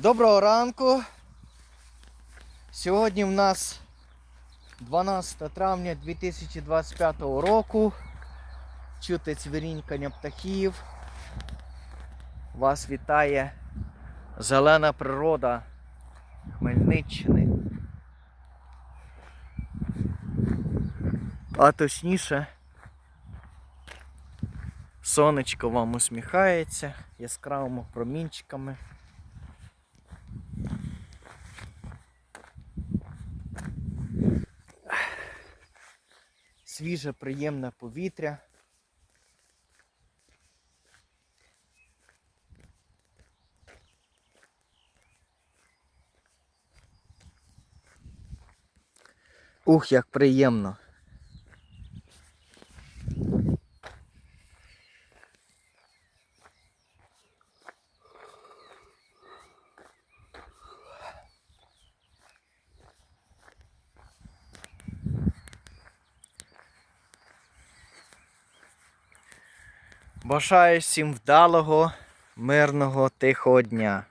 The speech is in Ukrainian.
Доброго ранку. Сьогодні в нас 12 травня 2025 року. Чути цвірінькання птахів. Вас вітає зелена природа Хмельниччини. А точніше, сонечко вам усміхається яскравими промінчиками. Свіже, приємне повітря. Ух, як приємно. Бажаю всім вдалого, мирного, тихого дня.